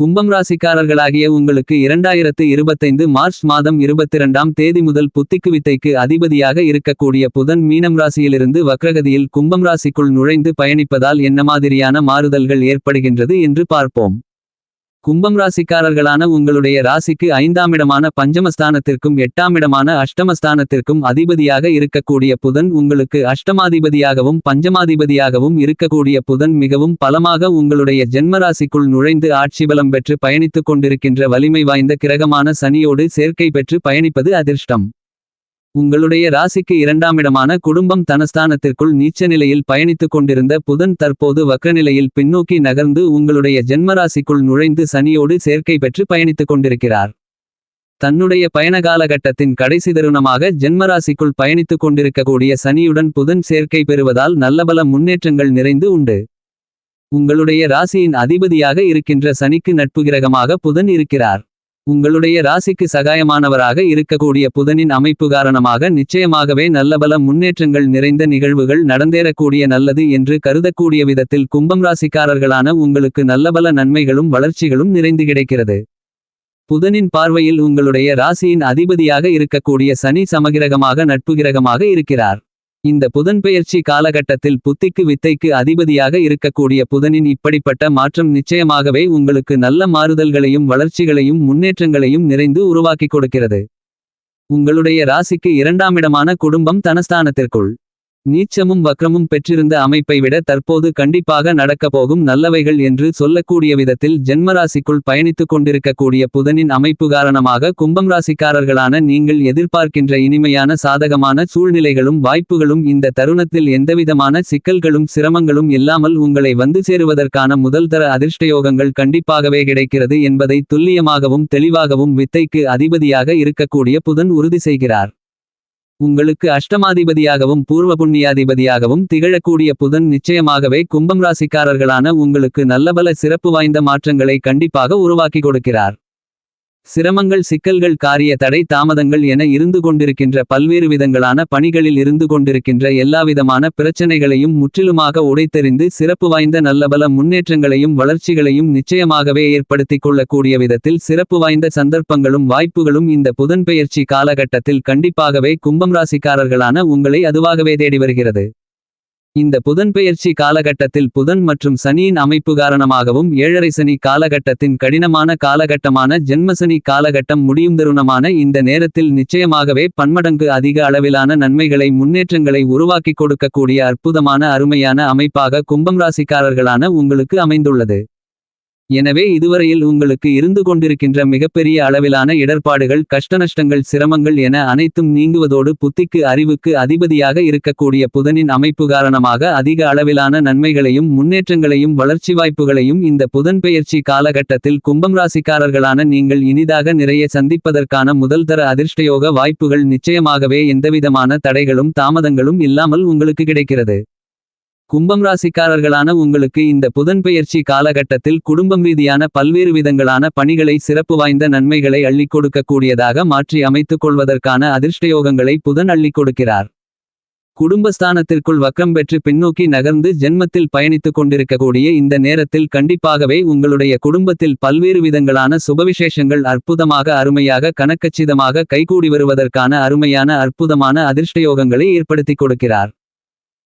கும்பம் ராசிக்காரர்களாகிய உங்களுக்கு இரண்டாயிரத்து இருபத்தைந்து மார்ச் மாதம் இருபத்திரண்டாம் தேதி முதல் புத்திக்கு வித்தைக்கு அதிபதியாக இருக்கக்கூடிய புதன் மீனம் ராசியிலிருந்து வக்ரகதியில் கும்பம் ராசிக்குள் நுழைந்து பயணிப்பதால் என்ன மாதிரியான மாறுதல்கள் ஏற்படுகின்றது என்று பார்ப்போம். கும்பம் ராசிக்காரர்களான உங்களுடைய ராசிக்கு ஐந்தாமிடமான பஞ்சமஸ்தானத்திற்கும் எட்டாமிடமான அஷ்டமஸ்தானத்திற்கும் அதிபதியாக இருக்கக்கூடிய புதன் உங்களுக்கு அஷ்டமாதிபதியாகவும் பஞ்சமாதிபதியாகவும் இருக்கக்கூடிய புதன் மிகவும் பலமாக உங்களுடைய ஜென்மராசிக்குள் நுழைந்து ஆட்சி பலம் பெற்று பயணித்துக் கொண்டிருக்கின்ற வலிமை வாய்ந்த கிரகமான சனியோடு சேர்க்கை பெற்று பயணிப்பது அதிர்ஷ்டம். உங்களுடைய ராசிக்கு இரண்டாமிடமான குடும்பம் தனஸ்தானத்திற்குள் நீச்ச நிலையில் பயணித்துக் கொண்டிருந்த புதன் தற்போது வக்கநிலையில் பின்னோக்கி நகர்ந்து உங்களுடைய ஜென்மராசிக்குள் நுழைந்து சனியோடு சேர்க்கை பெற்று பயணித்துக் கொண்டிருக்கிறார். தன்னுடைய பயண காலகட்டத்தின் கடைசி தருணமாக ஜென்மராசிக்குள் பயணித்துக் கொண்டிருக்கக்கூடிய சனியுடன் புதன் சேர்க்கை பெறுவதால் நல்லபல முன்னேற்றங்கள் நிறைந்து உண்டு. உங்களுடைய ராசியின் அதிபதியாக இருக்கின்ற சனிக்கு நட்பு கிரகமாக புதன் இருக்கிறார். உங்களுடைய ராசிக்கு சகாயமானவராக இருக்கக்கூடிய புதனின் அமைப்பு காரணமாக நிச்சயமாகவே நல்லபல முன்னேற்றங்கள் நிறைந்த நிகழ்வுகள் நடந்தேறக்கூடிய நல்லது என்று கருதக்கூடிய விதத்தில் கும்பம் ராசிக்காரர்களான உங்களுக்கு நல்லபல நன்மைகளும் வளர்ச்சிகளும் நிறைந்து கிடைக்கிறது. புதனின் பார்வையில் உங்களுடைய ராசியின் அதிபதியாக இருக்கக்கூடிய சனி சமகிரகமாக நட்பு கிரகமாக இருக்கிறார். இந்த புதன்பெயர்ச்சி காலகட்டத்தில் புத்திக்கு வித்தைக்கு அதிபதியாக இருக்கக்கூடிய புதனின் இப்படிப்பட்ட மாற்றம் நிச்சயமாகவே உங்களுக்கு நல்ல மாறுதல்களையும் வளர்ச்சிகளையும் முன்னேற்றங்களையும் நிறைந்து உருவாக்கிக் கொடுக்கிறது. உங்களுடைய ராசிக்கு இரண்டாமிடமான குடும்பம் தனஸ்தானத்திற்குள். நீச்சமும் வக்ரமும் பெற்றிருந்த அமைப்பை விட தற்போது கண்டிப்பாக நடக்கப் போகும் நல்லவைகள் என்று சொல்லக்கூடிய விதத்தில் ஜென்மராசிக்குள் பயணித்துக் கொண்டிருக்கக்கூடிய புதனின் அமைப்பு காரணமாக கும்பம் ராசிக்காரர்களான நீங்கள் எதிர்பார்க்கின்ற இனிமையான சாதகமான சூழ்நிலைகளும் வாய்ப்புகளும் இந்த தருணத்தில் எந்தவிதமான சிக்கல்களும் சிரமங்களும் இல்லாமல் உங்களை வந்து சேருவதற்கான முதல்தர அதிர்ஷ்டயோகங்கள் கண்டிப்பாகவே கிடைக்கிறது என்பதை துல்லியமாகவும் தெளிவாகவும் வித்தைக்கு அதிபதியாக இருக்கக்கூடிய புதன் உறுதி செய்கிறார். உங்களுக்கு அஷ்டமாதிபதியாகவும் பூர்வ புண்ணியாதிபதியாகவும் திகழக்கூடிய புதன் நிச்சயமாகவே கும்பம் ராசிக்காரர்களான உங்களுக்கு நல்லபல சிறப்பு வாய்ந்த மாற்றங்களை கண்டிப்பாக உருவாக்கி கொடுக்கிறார். சிரமங்கள் சிக்கல்கள் காரிய தடை தாமதங்கள் என இருந்து கொண்டிருக்கின்ற பல்வேறு விதங்களான பணிகளில் இருந்து கொண்டிருக்கின்ற எல்லாவிதமான பிரச்சனைகளையும் முற்றிலுமாக உடைத்தெறிந்து சிறப்பு வாய்ந்த நல்லபல முன்னேற்றங்களையும் வளர்ச்சிகளையும் நிச்சயமாகவே ஏற்படுத்திக் கொள்ளக்கூடிய விதத்தில் சிறப்பு வாய்ந்த சந்தர்ப்பங்களும் வாய்ப்புகளும் இந்த புதன்பெயர்ச்சி காலகட்டத்தில் கண்டிப்பாகவே கும்பம் ராசிக்காரர்களான உங்களை அதுவாகவே தேடி வருகிறது. இந்த புதன்பெயர்ச்சி காலகட்டத்தில் புதன் மற்றும் சனியின் அமைப்பு காரணமாகவும் ஏழரை சனி காலகட்டத்தின் கடினமான காலகட்டமான ஜென்மசனி காலகட்டம் முடியும் தருணமான இந்த நேரத்தில் நிச்சயமாகவே பன்மடங்கு அதிக அளவிலான நன்மைகளை முன்னேற்றங்களை உருவாக்கிக் கொடுக்கக்கூடிய அற்புதமான அருமையான அமைப்பாக கும்பம் ராசிக்காரர்களான உங்களுக்கு அமைந்துள்ளது. எனவே இதுவரையில் உங்களுக்கு இருந்து கொண்டிருக்கின்ற மிகப்பெரிய அளவிலான இடர்பாடுகள் கஷ்டநஷ்டங்கள் சிரமங்கள் என அனைத்தும் நீங்குவதோடு புத்திக்கு அறிவுக்கு அதிபதியாக இருக்கக்கூடிய புதனின் அமைப்பு காரணமாக அதிக அளவிலான நன்மைகளையும் முன்னேற்றங்களையும் வளர்ச்சி வாய்ப்புகளையும் இந்த புதன் பெயர்ச்சி காலகட்டத்தில் கும்பம் ராசிக்காரர்களான நீங்கள் இனிதாக நிறைய சந்திப்பதற்கான முதல்தர அதிர்ஷ்டயோக வாய்ப்புகள் நிச்சயமாகவே எந்தவிதமான தடைகளும் தாமதங்களும் இல்லாமல் உங்களுக்கு கிடைக்கிறது. கும்பம் ராசிக்காரர்களான உங்களுக்கு இந்த புதன்பெயர்ச்சி காலகட்டத்தில் குடும்பம் ரீதியான பல்வேறு விதங்களான பணிகளை சிறப்பு வாய்ந்த நன்மைகளை அள்ளிக் கொடுக்கக்கூடியதாக மாற்றி அமைத்துக் கொள்வதற்கான அதிர்ஷ்டயோகங்களை புதன் அள்ளிக் கொடுக்கிறார். குடும்பஸ்தானத்திற்குள் வக்கம் பெற்று பின்னோக்கி நகர்ந்து ஜென்மத்தில் பயணித்துக் கொண்டிருக்கக்கூடிய இந்த நேரத்தில் கண்டிப்பாகவே உங்களுடைய குடும்பத்தில் பல்வேறு விதங்களான சுபவிசேஷங்கள் அற்புதமாக அருமையாக கணக்கச்சிதமாக கைகூடி வருவதற்கான அருமையான அற்புதமான அதிர்ஷ்டயோகங்களை ஏற்படுத்திக் கொடுக்கிறார்.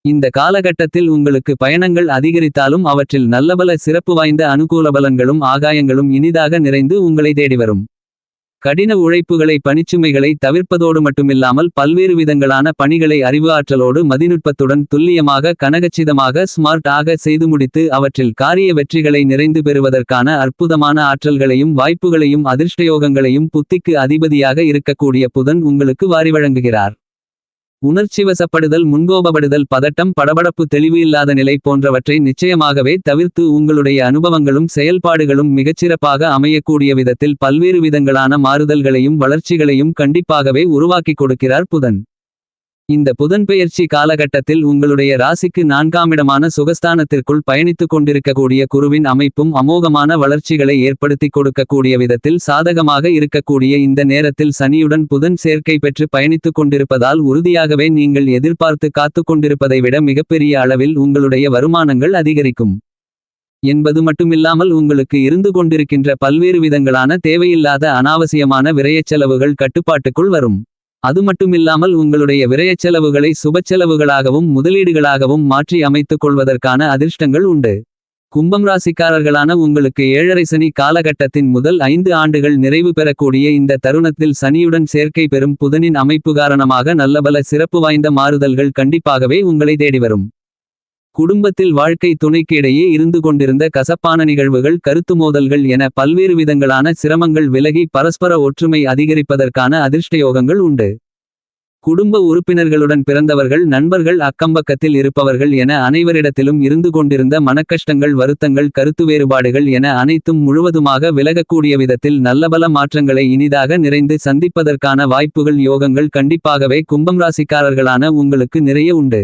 இந்த காலகட்டத்தில் உங்களுக்கு பயணங்கள் அதிகரித்தாலும் அவற்றில் நல்லபல சிறப்பு வாய்ந்த அனுகூல பலன்களும் ஆகாயங்களும் இனிதாக நிறைந்து உங்களை தேடி வரும் கடின உழைப்புகளை பணிச்சுமைகளை தவிர்ப்பதோடு மட்டுமில்லாமல் பல்வேறு விதங்களான பணிகளை அறிவு ஆற்றலோடு மதிநுட்பத்துடன் துல்லியமாக கனகச்சிதமாக ஸ்மார்ட் ஆக செய்து முடித்து அவற்றில் காரிய வெற்றிகளை நிறைந்து பெறுவதற்கான அற்புதமான ஆற்றல்களையும் வாய்ப்புகளையும் அதிர்ஷ்டயோகங்களையும் புத்திக்கு அதிபதியாக இருக்கக்கூடிய புதன் உங்களுக்கு வாரி வழங்குகிறார். உணர்ச்சிவசப்படுதல் முன்கோபப்படுதல் பதட்டம் படபடப்பு தெளிவு இல்லாத நிலை போன்றவற்றை நிச்சயமாகவே தவிர்த்து உங்களுடைய அனுபவங்களும் செயல்பாடுகளும் மிகச்சிறப்பாக அமையக்கூடிய விதத்தில் பல்வேறு விதங்களான மாறுதல்களையும் வளர்ச்சிகளையும் கண்டிப்பாகவே உருவாக்கிக் கொடுக்கிறார் புதன். இந்த புதன்பெயர்ச்சி காலகட்டத்தில் உங்களுடைய ராசிக்கு நான்காமிடமான சுகஸ்தானத்திற்குள் பயணித்துக் கொண்டிருக்கக்கூடிய குருவின் அமைப்பும் அமோகமான வளர்ச்சிகளை ஏற்படுத்திக் கொடுக்கக்கூடிய விதத்தில் சாதகமாக இருக்கக்கூடிய இந்த நேரத்தில் சனியுடன் புதன் சேர்க்கை பெற்று பயணித்துக் கொண்டிருப்பதால் உறுதியாகவே நீங்கள் எதிர்பார்த்து காத்துக் கொண்டிருப்பதை விட மிகப்பெரிய அளவில் உங்களுடைய வருமானங்கள் அதிகரிக்கும் என்பது மட்டுமில்லாமல் உங்களுக்கு இருந்து கொண்டிருக்கின்ற பல்வேறு விதங்களான தேவையில்லாத அனாவசியமான விரயச்செலவுகள் கட்டுப்பாட்டுக்குள் வரும். அது மட்டுமில்லாமல் உங்களுடைய விரயச்செலவுகளை சுபச்செலவுகளாகவும் முதலீடுகளாகவும் மாற்றி அமைத்துக் கொள்வதற்கான அதிர்ஷ்டங்கள் உண்டு. கும்பம் ராசிக்காரர்களான உங்களுக்கு ஏழரை சனி காலகட்டத்தின் முதல் ஐந்து ஆண்டுகள் நிறைவு பெறக்கூடிய இந்த தருணத்தில் சனியுடன் சேர்க்கை பெறும் புதனின் அமைப்பு காரணமாக நல்லபல சிறப்பு வாய்ந்த மாறுதல்கள் கண்டிப்பாகவே உங்களை தேடி வரும். குடும்பத்தில் வாழ்க்கை துணைக்கு இடையே இருந்து கொண்டிருந்த கசப்பான நிகழ்வுகள் கருத்து மோதல்கள் என பல்வேறு விதங்களான சிரமங்கள் விலகி பரஸ்பர ஒற்றுமை அதிகரிப்பதற்கான அதிர்ஷ்டயோகங்கள் உண்டு. குடும்ப உறுப்பினர்களுடன் பிறந்தவர்கள் நண்பர்கள் அக்கம்பக்கத்தில் இருப்பவர்கள் என அனைவரிடத்திலும் இருந்து கொண்டிருந்த மனக்கஷ்டங்கள் வருத்தங்கள் கருத்து வேறுபாடுகள் என அனைத்தும் முழுவதுமாக விலகக்கூடிய விதத்தில் நல்லபல மாற்றங்களை இனிதாக நிறைந்து சந்திப்பதற்கான வாய்ப்புகள் யோகங்கள் கண்டிப்பாகவே கும்பம் ராசிக்காரர்களான உங்களுக்கு நிறைய உண்டு.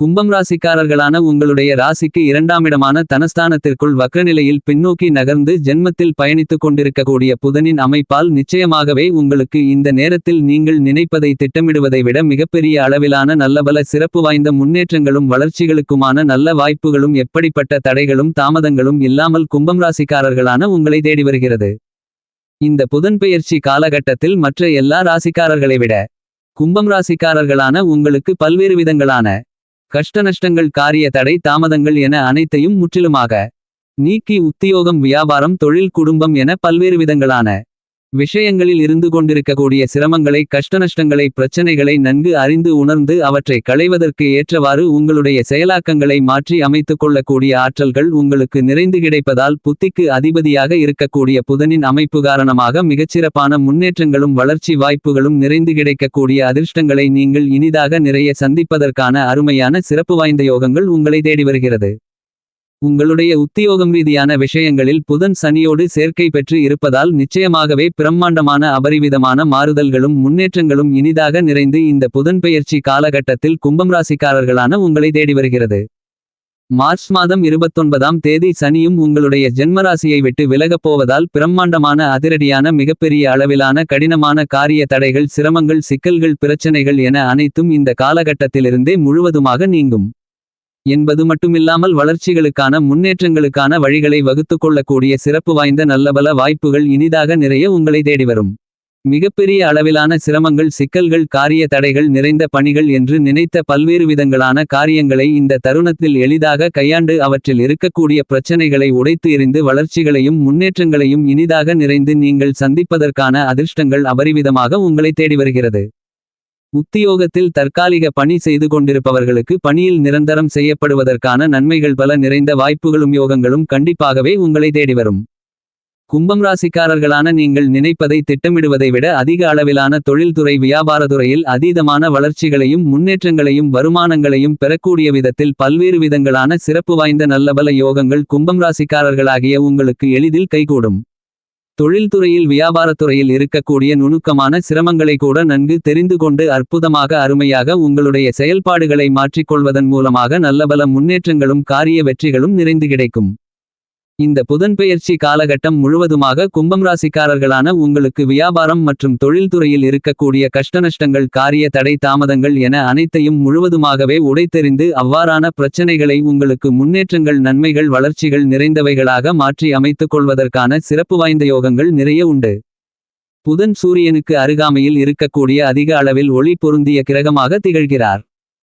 கும்பம் ராசிக்காரர்களான உங்களுடைய ராசிக்கு இரண்டாமிடமான தனஸ்தானத்திற்குள் வக்ரநிலையில் பின்னோக்கி நகர்ந்து ஜென்மத்தில் பயணித்துக் கொண்டிருக்கக்கூடிய புதனின் அமைப்பால் நிச்சயமாகவே உங்களுக்கு இந்த நேரத்தில் நீங்கள் நினைப்பதை திட்டமிடுவதை விட மிகப்பெரிய அளவிலான நல்லபல சிறப்பு வாய்ந்த முன்னேற்றங்களும் வளர்ச்சிகளுக்குமான நல்ல வாய்ப்புகளும் எப்படிப்பட்ட தடைகளும் தாமதங்களும் இல்லாமல் கும்பம் ராசிக்காரர்களான உங்களை தேடி வருகிறது. இந்த புதன்பெயர்ச்சி காலகட்டத்தில் மற்ற எல்லா ராசிக்காரர்களை விட கும்பம் ராசிக்காரர்களான உங்களுக்கு பல்வேறு விதங்களான கஷ்டநஷ்டங்கள் காரிய தடை தாமதங்கள் என அனைத்தையும் முற்றிலுமாக நீக்கி உத்தியோகம் வியாபாரம் தொழில் குடும்பம் என பல்வேறு விதங்களான விஷயங்களில் இருந்து கொண்டிருக்கக்கூடிய சிரமங்களை கஷ்டநஷ்டங்களை பிரச்சனைகளை நன்கு அறிந்து உணர்ந்து அவற்றை களைவதற்கு ஏற்றவாறு உங்களுடைய செயலாக்கங்களை மாற்றி அமைத்துக் கொள்ளக்கூடிய ஆற்றல்கள் உங்களுக்கு நிறைந்து கிடைப்பதால் புத்திக்கு அதிபதியாக இருக்கக்கூடிய புதனின் அமைப்பு காரணமாக மிகச்சிறப்பான முன்னேற்றங்களும் வளர்ச்சி வாய்ப்புகளும் நிறைந்து கிடைக்கக்கூடிய அதிர்ஷ்டங்களை நீங்கள் இனிதாக நிறைய சந்திப்பதற்கான அருமையான சிறப்பு வாய்ந்த யோகங்கள் உங்களை தேடி வருகிறது. உங்களுடைய உத்தியோகம் ரீதியான விஷயங்களில் புதன் சனியோடு சேர்க்கை பெற்று இருப்பதால் நிச்சயமாகவே பிரம்மாண்டமான அபரிவிதமான மாறுதல்களும் முன்னேற்றங்களும் இனிதாக நிறைந்து இந்த புதன் பெயர்ச்சி காலகட்டத்தில் கும்பம் ராசிக்காரர்களான உங்களை தேடி வருகிறது. மார்ச் மாதம் இருபத்தொன்பதாம் தேதி சனியும் உங்களுடைய ஜென்மராசியை விட்டு விலகப் போவதால் பிரம்மாண்டமான அதிரடியான மிகப்பெரிய அளவிலான கடினமான காரிய தடைகள் சிரமங்கள் சிக்கல்கள் பிரச்சனைகள் என அனைத்தும் இந்த காலகட்டத்திலிருந்தே முழுவதுமாக நீங்கும். என்பது மட்டுமில்லாமல் வளர்ச்சிகளுக்கான முன்னேற்றங்களுக்கான வழிகளை வகுத்து கொள்ளக்கூடிய சிறப்பு வாய்ந்த நல்லபல வாய்ப்புகள் இனிதாக நிறைய உங்களை தேடி வரும். மிகப்பெரிய அளவிலான சிரமங்கள் சிக்கல்கள் காரிய தடைகள் நிறைந்த பணிகள் என்று நினைத்த பல்வேறு விதங்களான காரியங்களை இந்த தருணத்தில் எளிதாக கையாண்டு அவற்றில் இருக்கக்கூடிய பிரச்சனைகளை உடைத்து எறிந்து வளர்ச்சிகளையும் முன்னேற்றங்களையும் இனிதாக நிறைந்து நீங்கள் சந்திப்பதற்கான அதிர்ஷ்டங்கள் அபரிவிதமாக உங்களை தேடி வருகிறது. உத்தியோகத்தில் தற்காலிக பணி செய்து கொண்டிருப்பவர்களுக்கு பணியில் நிரந்தரம் செய்யப்படுவதற்கான நன்மைகள் பல நிறைந்த வாய்ப்புகளும் யோகங்களும் கண்டிப்பாகவே உங்களை தேடி வரும். கும்பம் ராசிக்காரர்களான நீங்கள் நினைப்பதை திட்டமிடுவதை விட அதிக அளவிலான தொழில்துறை வியாபாரத்துறையில் அதீதமான வளர்ச்சிகளையும் முன்னேற்றங்களையும் வருமானங்களையும் பெறக்கூடிய விதத்தில் பல்வேறு விதங்களான சிறப்பு வாய்ந்த நல்லபல யோகங்கள் கும்பம் ராசிக்காரர்களாகிய உங்களுக்கு எளிதில் கைகூடும். தொழில்துறையில் வியாபாரத்துறையில் இருக்கக்கூடிய நுணுக்கமான சிரமங்களை கூட நன்கு தெரிந்து கொண்டு அற்புதமாக அருமையாக உங்களுடைய செயல்பாடுகளை மாற்றிக்கொள்வதன் மூலமாக நல்லபல முன்னேற்றங்களும் காரிய வெற்றிகளும் நிறைந்து கிடைக்கும். இந்த புதன்பெயர்ச்சி காலகட்டம் முழுவதுமாக கும்பம் ராசிக்காரர்களான உங்களுக்கு வியாபாரம் மற்றும் தொழில்துறையில் இருக்கக்கூடிய கஷ்டநஷ்டங்கள் காரிய தடை தாமதங்கள் என அனைத்தையும் முழுவதுமாகவே உடைத்தெறிந்து அவ்வாறான பிரச்சனைகளை உங்களுக்கு முன்னேற்றங்கள் நன்மைகள் வளர்ச்சிகள் நிறைந்தவைகளாக மாற்றி அமைத்துக் கொள்வதற்கான சிறப்பு வாய்ந்த யோகங்கள் நிறைய உண்டு. புதன் சூரியனுக்கு அருகாமையில் இருக்கக்கூடிய அதிக அளவில் ஒளி பொருந்திய கிரகமாக திகழ்கிறார்.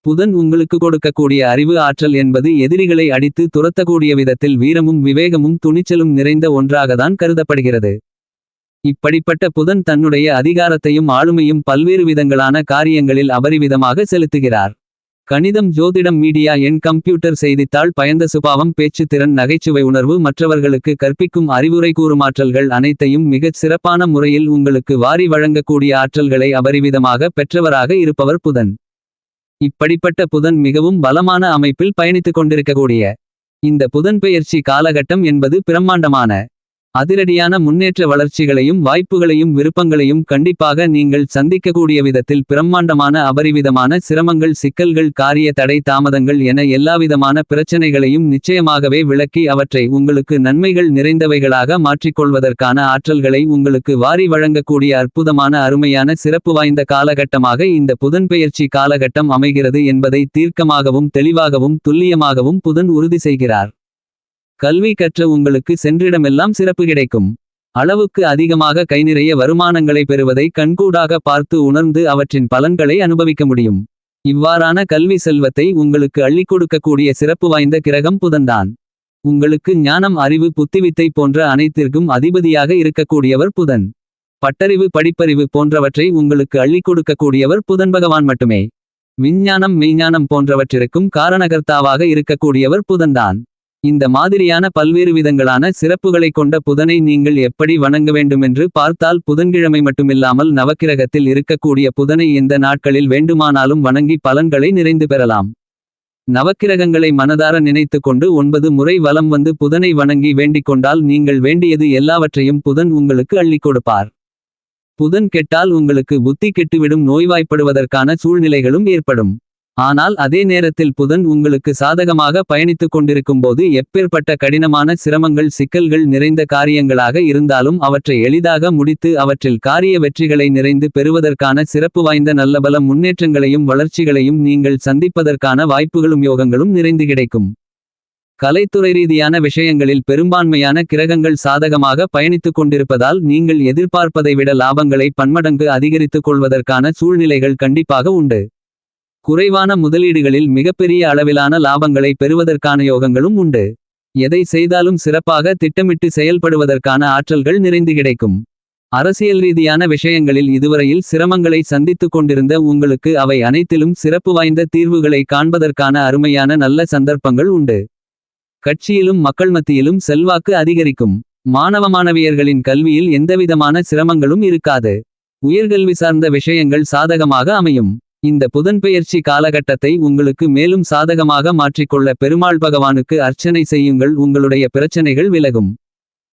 புதன் உங்களுக்கு கொடுக்கக்கூடிய அறிவு ஆற்றல் என்பது எதிரிகளை அடித்து துரத்தக்கூடிய விதத்தில் வீரமும் விவேகமும் துணிச்சலும் நிறைந்த ஒன்றாகத்தான் கருதப்படுகிறது. இப்படிப்பட்ட புதன் தன்னுடைய அதிகாரத்தையும் ஆளுமையும் பல்வேறு விதங்களான காரியங்களில் அபரிவிதமாக செலுத்துகிறார். கணிதம் ஜோதிடம் மீடியா என் கம்ப்யூட்டர் செய்தித்தாள் பயந்த சுபாவம் பேச்சு திறன் நகைச்சுவை உணர்வு மற்றவர்களுக்கு கற்பிக்கும் அறிவுரை கூறுமாற்றல்கள் அனைத்தையும் மிகச் சிறப்பான முறையில் உங்களுக்கு வாரி வழங்கக்கூடிய ஆற்றல்களை அபரிவிதமாக பெற்றவராக இருப்பவர் புதன். இப்படிப்பட்ட புதன் மிகவும் பலமான அமைப்பில் பயணித்துக் கொண்டிருக்கக்கூடிய. இந்த புதன்பெயர்ச்சி காலகட்டம் என்பது பிரம்மாண்டமான. அதிரடியான முன்னேற்ற வளர்ச்சிகளையும் வாய்ப்புகளையும் விருப்பங்களையும் கண்டிப்பாக நீங்கள் சந்திக்கக்கூடிய விதத்தில் பிரம்மாண்டமான அபரிவிதமான சிரமங்கள் சிக்கல்கள் காரிய தடை தாமதங்கள் என எல்லாவிதமான பிரச்சனைகளையும் நிச்சயமாகவே விளக்கி அவற்றை உங்களுக்கு நன்மைகள் நிறைந்தவைகளாக மாற்றிக்கொள்வதற்கான ஆற்றல்களை உங்களுக்கு வாரி வழங்கக்கூடிய அற்புதமான அருமையான சிறப்பு வாய்ந்த காலகட்டமாக இந்த புதன்பெயர்ச்சி காலகட்டம் அமைகிறது என்பதை தீர்க்கமாகவும் தெளிவாகவும் துல்லியமாகவும் புதன் உறுதி செய்கிறார். கல்வி கற்ற உங்களுக்கு சென்றிடமெல்லாம் சிறப்பு கிடைக்கும். அளவுக்கு அதிகமாக கைநிறைய வருமானங்களை பெறுவதை கண்கூடாக பார்த்து உணர்ந்து அவற்றின் பலன்களை அனுபவிக்க முடியும். இவ்வாறான கல்வி செல்வத்தை உங்களுக்கு அள்ளிக் கொடுக்கக்கூடிய சிறப்பு வாய்ந்த கிரகம் புதன்தான். உங்களுக்கு ஞானம் அறிவு புத்திவித்தை போன்ற அனைத்திற்கும் அதிபதியாக இருக்கக்கூடியவர் புதன். பட்டறிவு படிப்பறிவு போன்றவற்றை உங்களுக்கு அள்ளிக் கொடுக்கக்கூடியவர் புதன் பகவான் மட்டுமே. விஞ்ஞானம் மெய்ஞானம் போன்றவற்றிற்கும் காரணகர்த்தாவாக இருக்கக்கூடியவர் புதன்தான். இந்த மாதிரியான பல்வேறு விதங்களான சிறப்புகளைக் கொண்ட புதனை நீங்கள் எப்படி வணங்க வேண்டுமென்று பார்த்தால் புதன்கிழமை மட்டுமில்லாமல் நவக்கிரகத்தில் இருக்கக்கூடிய புதனை எந்த நாட்களில் வேண்டுமானாலும் வணங்கி பலன்களை நிறைந்து பெறலாம். நவக்கிரகங்களை மனதார நினைத்து கொண்டு ஒன்பது முறை வலம் வந்து புதனை வணங்கி வேண்டிக் கொண்டால் நீங்கள் வேண்டியது எல்லாவற்றையும் புதன் உங்களுக்கு அள்ளிக் கொடுப்பார். புதன் கெட்டால் உங்களுக்கு புத்தி கெட்டுவிடும் நோய்வாய்ப்படுவதற்கான சூழ்நிலைகளும் ஏற்படும். ஆனால் அதே நேரத்தில் புதன் உங்களுக்கு சாதகமாக பயணித்துக் கொண்டிருக்கும்போது எப்பேற்பட்ட கடினமான சிரமங்கள் சிக்கல்கள் நிறைந்த காரியங்களாக இருந்தாலும் அவற்றை எளிதாக முடித்து அவற்றில் காரிய வெற்றிகளை நிறைந்து பெறுவதற்கான சிறப்பு வாய்ந்த நல்லபல முன்னேற்றங்களையும் வளர்ச்சிகளையும் நீங்கள் சந்திப்பதற்கான வாய்ப்புகளும் யோகங்களும் நிறைந்து கிடைக்கும். கலைத்துறை ரீதியான விஷயங்களில் பெரும்பான்மையான கிரகங்கள் சாதகமாக பயணித்துக் கொண்டிருப்பதால் நீங்கள் எதிர்பார்ப்பதை விட லாபங்களை பன்மடங்கு அதிகரித்துக் கொள்வதற்கான சூழ்நிலைகள் கண்டிப்பாக உண்டு. குறைவான முதலீடுகளில் மிகப்பெரிய அளவிலான லாபங்களை பெறுவதற்கான யோகங்களும் உண்டு. எதை செய்தாலும் சிறப்பாக திட்டமிட்டு செயல்படுவதற்கான ஆற்றல்கள் நிறைந்து கிடைக்கும். அரசியல் ரீதியான விஷயங்களில் இதுவரையில் சிரமங்களை சந்தித்துக் கொண்டிருந்த உங்களுக்கு அவை அனைத்திலும் சிறப்பு வாய்ந்த தீர்வுகளை காண்பதற்கான அருமையான நல்ல சந்தர்ப்பங்கள் உண்டு. கட்சியிலும் மக்கள் மத்தியிலும் செல்வாக்கு அதிகரிக்கும். மாணவ மாணவியர்களின் கல்வியில் எந்தவிதமான சிரமங்களும் இருக்காது. உயர்கல்வி சார்ந்த விஷயங்கள் சாதகமாக அமையும். இந்த புதன்பெயர்ச்சி காலகட்டத்தை உங்களுக்கு மேலும் சாதகமாக மாற்றிக்கொள்ள பெருமாள் பகவானுக்கு அர்ச்சனை செய்யுங்கள். உங்களுடைய பிரச்சனைகள் விலகும்.